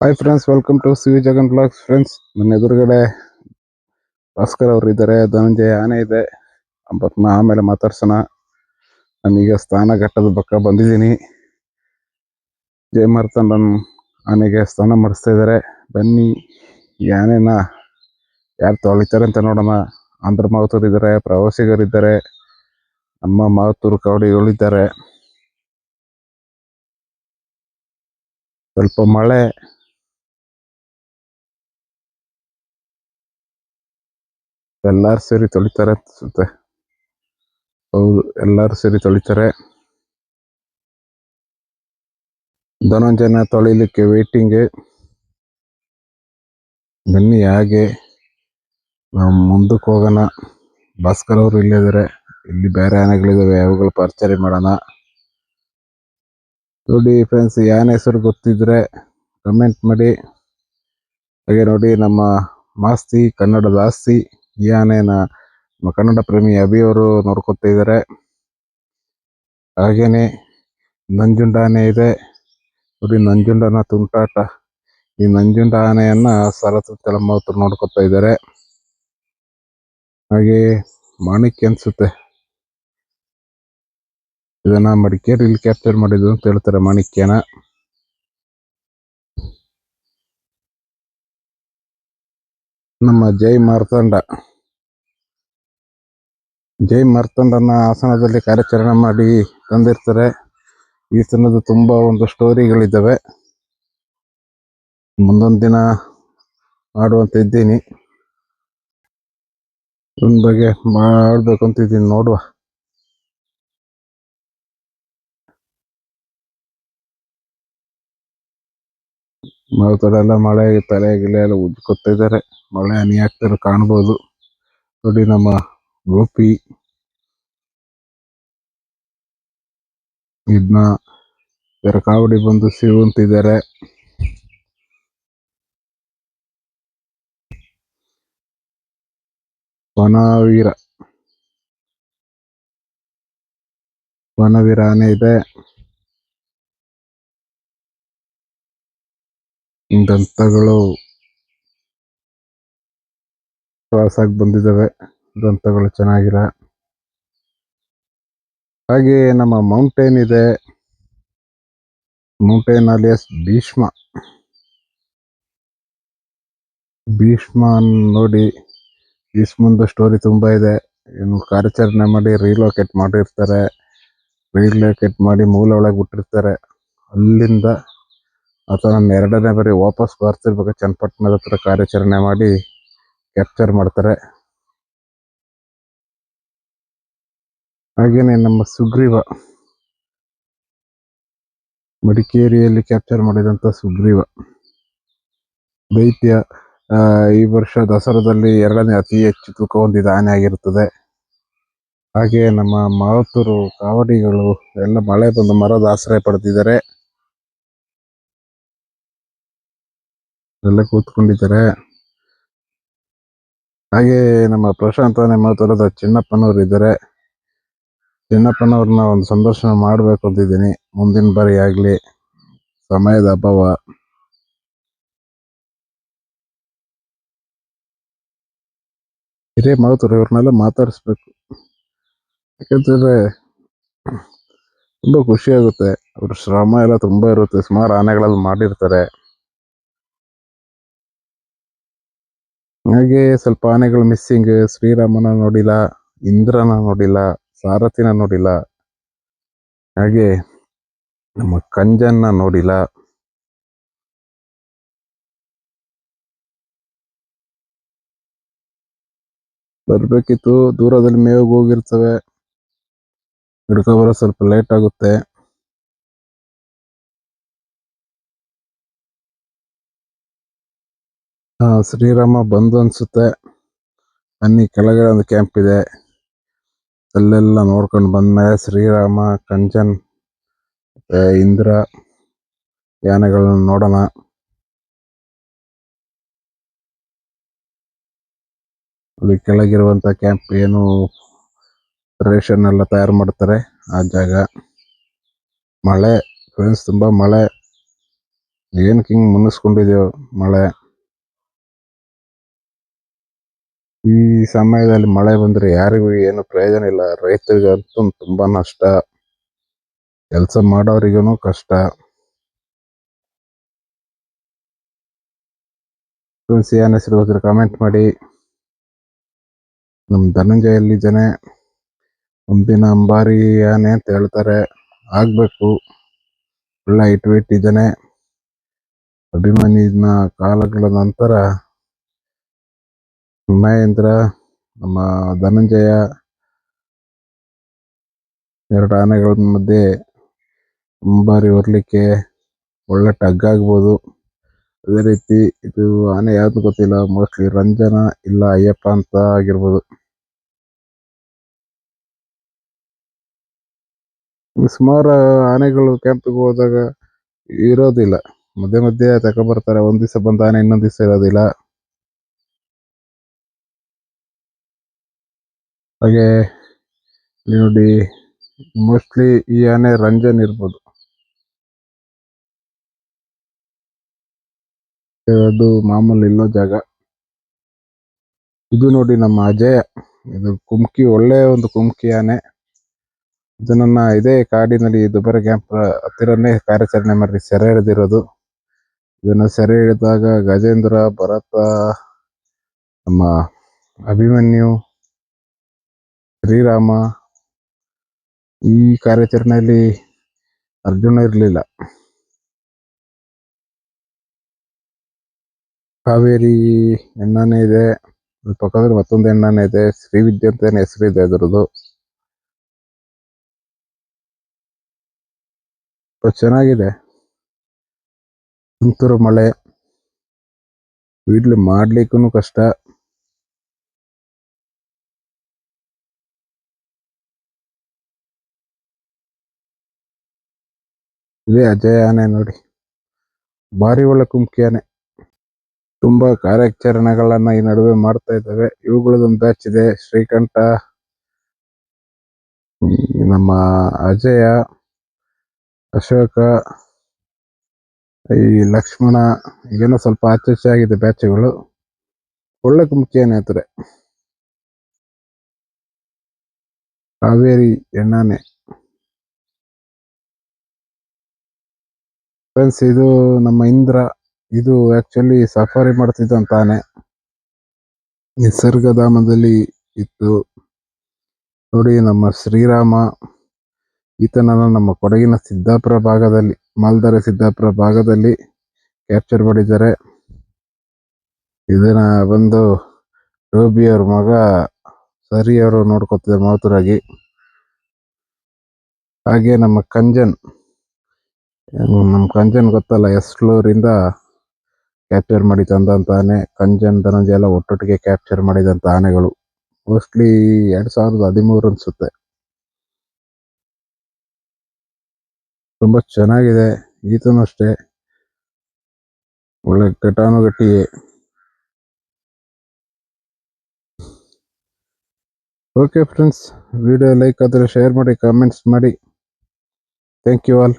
Hi friends welcome to C Jagan blogs friends ನನ್ನ ಎದುರುಗಡೆ ಭಾಸ್ಕರ್ ಅವರು ಇದ್ದಾರೆ ಧನಂಜಯ ಆನೆ ಇದೆ ಅಂಬತ್ನ ಆಮೇಲೆ ಮಾತಾಡ್ಸೋಣ ನಾನೀಗ ಸ್ನಾನ ಘಟ್ಟದ ಪಕ್ಕ ಬಂದಿದ್ದೀನಿ ಜಯ ನನ್ನ ಆನೆಗೆ ಸ್ನಾನ ಮಾಡಿಸ್ತಾ ಇದ್ದಾರೆ ಬನ್ನಿ ಈ ಆನೆನ ಯಾರು ತೊಳಿತಾರೆ ಅಂತ ನೋಡೋಣ ಆಂಧ್ರ ಇದ್ದಾರೆ ಪ್ರವಾಸಿಗರಿದ್ದಾರೆ ನಮ್ಮ ಮಾವತೂರು ಕವಡಿಗಳಿದ್ದಾರೆ ಸ್ವಲ್ಪ ಮಳೆ ಎಲ್ಲಾರು ಸೇರಿ ತೊಳಿತಾರೆ ಅನ್ಸುತ್ತೆ. ಹೌದು, ಎಲ್ಲರೂ ಸೇರಿ ತೊಳಿತಾರೆ. ಧನಂಜನ ತೊಳಿಲಿಕ್ಕೆ ವೇಟಿಂಗ್ ಬನ್ನಿ ಹಾಗೆ. ನಾವು ಮುಂದಕ್ಕೆ ಹೋಗೋಣ. ಭಾಸ್ಕರ್ ಅವರು ಇಲ್ಲಿದ್ದಾರೆ ಇಲ್ಲಿ ಬೇರೆ ಆನೆಗಳಿದ್ದಾವೆ ಅವುಗಳು ಪರ್ಚರಿ ಮಾಡೋಣ. ನೋಡಿ ಫ್ರೆಂಡ್ಸ್ ಯಾನ ಹೆಸರು ಗೊತ್ತಿದ್ರೆ ಕಮೆಂಟ್ ಮಾಡಿ. ಹಾಗೆ ನೋಡಿ ನಮ್ಮ ಮಾಸ್ತಿ, ಕನ್ನಡದ ಆಸ್ತಿ. ಈ ಆನೆನ ಕನ್ನಡ ಪ್ರೇಮಿ ಅಭಿ ಅವರು ನೋಡ್ಕೊತಾ ಇದ್ದಾರೆ ಹಾಗೇನೆ ನಂಜುಂಡ ಆನೆ ಇದೆ. ನೋಡಿ, ನಂಜುಂಡನ ತುಂಟಾಟ. ಈ ನಂಜುಂಡ ಆನೆಯನ್ನ ಸರಸ್ವತಿ ಹತ್ರ ನೋಡ್ಕೊತಾ ಇದ್ದಾರೆ ಹಾಗೆ ಮಾಣಿಕ್ಯ ಅನ್ಸುತ್ತೆ. ಇದನ್ನ ಮಡಿಕೇರಿಲಿ ಕ್ಯಾಪ್ಚರ್ ಮಾಡಿದ್ರು ಅಂತ ಹೇಳ್ತಾರೆ ಮಾಣಿಕ್ಯನ. ನಮ್ಮ ಜೈ ಮಾರ್ತಂಡ. ಜೈ ಮರ್ತಂಡನ ಆಸನದಲ್ಲಿ ಕಾರ್ಯಾಚರಣೆ ಮಾಡಿ ತಂದಿರ್ತಾರೆ. ಈ ತನದ ತುಂಬಾ ಒಂದು ಸ್ಟೋರಿಗಳಿದ್ದಾವೆ. ಮುಂದೊಂದು ದಿನ ಮಾಡುವಂತ ಇದ್ದೀನಿ. ಇದ್ರ ಬಗ್ಗೆ ಮಾಡಬೇಕು ಅಂತ ಇದ್ದೀನಿ ನೋಡುವ ಎಲ್ಲ ಮಳೆ, ತಲೆ ಗಿಲೆ ಎಲ್ಲ ಉಜ್ಕೊತಾ ಇದ್ದಾರೆ. ಮಳೆ ಹನಿ ಆಗ್ತಾರೆ ಕಾಣ್ಬೋದು. ನೋಡಿ ನಮ್ಮ ಗೋಪಿ ಇದನ್ನ ಕಾವಡಿ ಬಂದು ಸಿಗುವಂತಿದ್ದಾರೆ ವನವೀರ. ವನವೀರ ಇದೆ. ದಂತಗಳು ಕ್ರಾಸ್ ಆಗಿ ಬಂದಿದ್ದಾವೆ. ದಂತಗಳು ಚೆನ್ನಾಗಿಲ್ಲ. ಹಾಗೆ ನಮ್ಮ ಮೌಂಟೇನ್ ಇದೆ. Mountain alias Bhishma. ಭೀಷ್ಮ ನೋಡಿ ಭೀಷ್ಮಂದು ಸ್ಟೋರಿ ತುಂಬಾ ಇದೆ. ಇನ್ನು ಕಾರ್ಯಾಚರಣೆ ಮಾಡಿ ರೀಲೋಕೇಟ್ ಮಾಡಿರ್ತಾರೆ. ರೀಲೋಕೇಟ್ ಮಾಡಿ ಮೂಲ ಒಳಗೆ ಬಿಟ್ಟಿರ್ತಾರೆ. ಅಲ್ಲಿಂದ ಆತನ ಎರಡನೇ ಬಾರಿ ವಾಪಸ್ ಬರ್ತಿರ್ಬೇಕು. ಚನ್ನಪಟ್ಟಣದ ಹತ್ರ ಕಾರ್ಯಾಚರಣೆ ಮಾಡಿ ಕ್ಯಾಪ್ಚರ್ ಮಾಡ್ತಾರೆ. ಹಾಗೇನೆ ನಮ್ಮ ಸುಗ್ರೀವ ಮಡಿಕೇರಿಯಲ್ಲಿ ಕ್ಯಾಪ್ಚರ್ ಮಾಡಿದಂತ ಸುಗ್ರೀವ. ದೈತ್ಯ ಈ ವರ್ಷ ದಸರಾದಲ್ಲಿ ಎರಡನೇ ಅತಿ ಹೆಚ್ಚು ತೂಕ ಹೊಂದಿದ ಆನೆ ಆಗಿರುತ್ತದೆ. ಹಾಗೆ ನಮ್ಮ ಮಾತೂರು ಕಾವಡಿಗಳು ಎಲ್ಲ ಮಳೆ ಬಂದು ಮರದ ಆಶ್ರಯ ಪಡೆದಿದ್ದಾರೆ. ಎಲ್ಲ ಕೂತ್ಕೊಂಡಿದ್ದಾರೆ. ಹಾಗೆ ನಮ್ಮ ಪ್ರಶಾಂತ ಚಿನ್ನಪ್ಪನವರು ಚಿನ್ನಪ್ಪನವ್ರು ಇದ್ದಾರೆ ಚಿನ್ನಪ್ಪನವ್ರನ್ನ ಒಂದು ಸಂದರ್ಶನ ಮಾಡ್ಬೇಕು ಅಂತಿದ್ದೀನಿ. ಮುಂದಿನ ಬಾರಿ ಆಗಲಿ, ಸಮಯದ ಅಭಾವ. ಹಿರಿಯ ಮಾತರು ಇವ್ರನ್ನೆಲ್ಲ ಮಾತಾಡಿಸ್ಬೇಕು. ಯಾಕಂತಂದ್ರೆ, ತುಂಬಾ ಖುಷಿ ಆಗುತ್ತೆ. ಅವ್ರ ಶ್ರಮ ಎಲ್ಲ ತುಂಬಾ ಇರುತ್ತೆ. ಸುಮಾರು ಆನೆಗಳಲ್ಲಿ ಮಾಡಿರ್ತಾರೆ. ಹಾಗೆ ಸ್ವಲ್ಪ ಆನೆಗಳು ಮಿಸ್ಸಿಂಗ್ ಶ್ರೀರಾಮನ ನೋಡಿಲ್ಲ, ಇಂದ್ರನ ನೋಡಿಲ್ಲ. ಸಾರಥಿನ ನೋಡಿಲ್ಲ. ಹಾಗೆ ನಮ್ಮ ಕಂಜನ್ನ ನೋಡಿಲ್ಲ. ಬರಬೇಕಿತ್ತು. ದೂರದಲ್ಲಿ ಮೇವಿಗೆ ಹೋಗಿರ್ತವೆ. ಹಿಡ್ಕೊ ಬರೋ ಸ್ವಲ್ಪ ಲೇಟ್ ಆಗುತ್ತೆ. ಶ್ರೀರಾಮ ಬಂದು ಅನ್ಸುತ್ತೆ. ಅನ್ನಿ ಕೆಳಗಡೆ ಒಂದು ಕ್ಯಾಂಪ್ ಇದೆ. ಅಲ್ಲೆಲ್ಲ ನೋಡ್ಕೊಂಡು ಬಂದ್ಮೇಲೆ ಶ್ರೀರಾಮ, ಕಂಚನ್ ಇಂದ್ರ ಯಾನೆಗಳನ್ನ ನೋಡೋಣ. ಅಲ್ಲಿ ಕೆಳಗಿರುವಂತ ಕ್ಯಾಂಪ್ ಏನು ರೇಷನ್ ಎಲ್ಲ ತಯಾರು ಮಾಡ್ತಾರೆ ಆ ಜಾಗ. ಮಳೆ ಫ್ರೆಂಡ್ಸ್ ತುಂಬಾ ಮಳೆ. ಏನಕ್ಕೆ ಹಿಂಗ್ ಮುನ್ನಿಸ್ಕೊಂಡಿದ್ಯೋ ಮಳೆ. ಈ ಸಮಯದಲ್ಲಿ ಮಳೆ ಬಂದ್ರೆ ಯಾರಿಗೂ ಏನು ಪ್ರಯೋಜನ ಇಲ್ಲ. ರೈತರಿಗಂತೂ ತುಂಬಾ ನಷ್ಟ. ಕೆಲಸ ಮಾಡೋರಿಗೂ ಕಷ್ಟ. ಫ್ರೆಂಡ್ಸ್, ಏನ್ ಹೆಸರು ಕಮೆಂಟ್ ಮಾಡಿ. ನಮ್ ಧನಂಜಯ ಜನ ಒಂದಿನ ಅಂಬಾರಿ ಆನೆ ಅಂತ ಹೇಳ್ತಾರೆ, ಆಗ್ಬೇಕು. ಒಳ್ಳೆ ಹೈಟ್ ಇಟ್ಟಿದ್ದಾನೆ ಅಭಿಮಾನಿನ ಕಾಲಗಳ ನಂತರ ಮಹೇಂದ್ರ ನಮ್ಮ ಧನಂಜಯ, ಎರಡು ಆನೆಗಳ ಮಧ್ಯೆ ಮುಂಬಾರಿ ಹೊರಲಿಕ್ಕೆ ಒಳ್ಳೆ ಟಗ್ ಆಗ್ಬೋದು. ಅದೇ ರೀತಿ ಇದು ಆನೆ ಯಾವ್ದು ಗೊತ್ತಿಲ್ಲ ಮೋಸ್ಟ್ಲಿ ರಂಜನ ಇಲ್ಲ ಅಯ್ಯಪ್ಪ ಅಂತ ಆಗಿರ್ಬೋದು. ಸುಮಾರು ಆನೆಗಳು ಕ್ಯಾಂಪಿಗೆ ಹೋದಾಗ ಇರೋದಿಲ್ಲ. ಮಧ್ಯೆ ಮಧ್ಯೆ ತಗೊಂಡ್ಬರ್ತಾರೆ ಒಂದ್ ದಿವಸ ಬಂದ ಆನೆ ಇನ್ನೊಂದ್ ದಿವಸ ಇರೋದಿಲ್ಲ. ಹಾಗೆ ನೋಡಿ ಮೋಸ್ಟ್ಲಿ ಈ ಆನೆ ರಂಜನ್ ಇರ್ಬೋದು. ಅದು ಮಾಮೂಲಿ ಇಲ್ಲೋ ಜಾಗ. ಇದು ನೋಡಿ ನಮ್ಮ ಅಜಯ. ಇದು ಕುಮ್ಕಿ, ಒಳ್ಳೆ ಒಂದು ಕುಮ್ಕಿ ಆನೆ. ಇದನ್ನ ಇದೇ ಕಾಡಿನಲ್ಲಿ ದುಬಾರಿ ಕ್ಯಾಂಪ್ ಹತ್ತಿರನೇ ಕಾರ್ಯಾಚರಣೆ ಮಾಡಿ, ಸೆರೆ ಹಿಡಿದಿರೋದು. ಇದನ್ನ ಸೆರೆ ಹಿಡಿದಾಗ ಗಜೇಂದ್ರ, ಭರತ, ನಮ್ಮ ಅಭಿಮನ್ಯು ಶ್ರೀರಾಮ ಈ ಕಾರ್ಯಾಚರಣೆಯಲ್ಲಿ ಅರ್ಜುನ ಇರಲಿಲ್ಲ. ಕಾವೇರಿ ಎಣ್ಣನೇ ಇದೆ. ಪಕ್ಕದಲ್ಲಿ ಮತ್ತೊಂದು ಎಣ್ಣನೇ ಇದೆ. ಶ್ರೀವಿದ್ಯೆ ಅಂತ ಹೆಸರು ಇದೆ ಅದರದು ಚೆನ್ನಾಗಿದೆ. ತುಂತುರು ಮಳೆ. ಇಡ್ಲಿ ಮಾಡ್ಲಿಕ್ಕೂ ಕಷ್ಟ. ಇದೇ ಅಜಯ ಆನೆ ನೋಡಿ. ಭಾರಿ ಒಳ್ಳೆ ಕುಮ್ಕಿ ಆನೆ. ತುಂಬಾ ಕಾರ್ಯಾಚರಣೆಗಳನ್ನ ಈ ನಡುವೆ ಮಾಡ್ತಾ ಇದ್ದಾವೆ ಇವುಗಳದೊಂದು ಬ್ಯಾಚ್ ಇದೆ. ಶ್ರೀಕಂಠ ನಮ್ಮ ಅಜಯ, ಅಶೋಕ, ಈ ಲಕ್ಷ್ಮಣ ಈಗೇನೋ ಸ್ವಲ್ಪ ಆಚೆ ಆಗಿದೆ ಬ್ಯಾಚ್ಗಳು ಒಳ್ಳೆ ಕುಮ್ಕಿ ಆನೆ ಹತ್ರ ಕಾವೇರಿ ಎಣ್ಣಾನೆ ಫ್ರೆಂಡ್ಸ್ ಇದು ನಮ್ಮ ಇಂದ್ರ, ಇದು ಆಕ್ಚುಲಿ ಸಫಾರಿ ಮಾಡ್ತಿದ್ದಂತ ಆನೆ ನಿಸರ್ಗಧಾಮದಲ್ಲಿ ಇತ್ತು ನೋಡಿ ನಮ್ಮ ಶ್ರೀರಾಮ, ಈತನನ್ನ ನಮ್ಮ ಕೊಡಗಿನ ಸಿದ್ದಾಪುರ ಭಾಗದಲ್ಲಿ, ಮಾಲ್ದಾರೆ ಸಿದ್ದಾಪುರ ಭಾಗದಲ್ಲಿ ಕ್ಯಾಪ್ಚರ್ ಮಾಡಿದ್ದಾರೆ. ಇದನ್ನ ಬಂದು ರೋಬಿ ಮಗ ಸರಿ ಅವರು ನೋಡ್ಕೊತಿದ್ದಾರೆ ಮಾತುರಾಗಿ ಹಾಗೆ ನಮ್ಮ ಕಂಜನ್ ನಮ್ಮ ಕಂಜನ್ ಗೊತ್ತಲ್ಲ ಎಸ್ಲೂರಿಂದ ಕ್ಯಾಪ್ಚರ್ ಮಾಡಿ ತಂದಂತಾನೆ. ಕಂಜನ್ ಧನಂಜಯ ಎಲ್ಲ ಒಟ್ಟೊಟ್ಟಿಗೆ ಕ್ಯಾಪ್ಚರ್ ಮಾಡಿದಂತ ಆನೆಗಳು. ಮೋಸ್ಟ್ಲಿ ಎರಡ್ ಸಾವಿರದ ಹದಿಮೂರು ಅನ್ಸುತ್ತೆ. ತುಂಬಾ ಚೆನ್ನಾಗಿದೆ, ಈತನು ಅಷ್ಟೇ. ಒಳ್ಳೆ ಗಟ್ಟಿ ಓಕೆ ಫ್ರೆಂಡ್ಸ್ ವಿಡಿಯೋ ಲೈಕ್ ಆದರೆ ಶೇರ್ ಮಾಡಿ ಕಾಮೆಂಟ್ಸ್ ಮಾಡಿ. Thank you all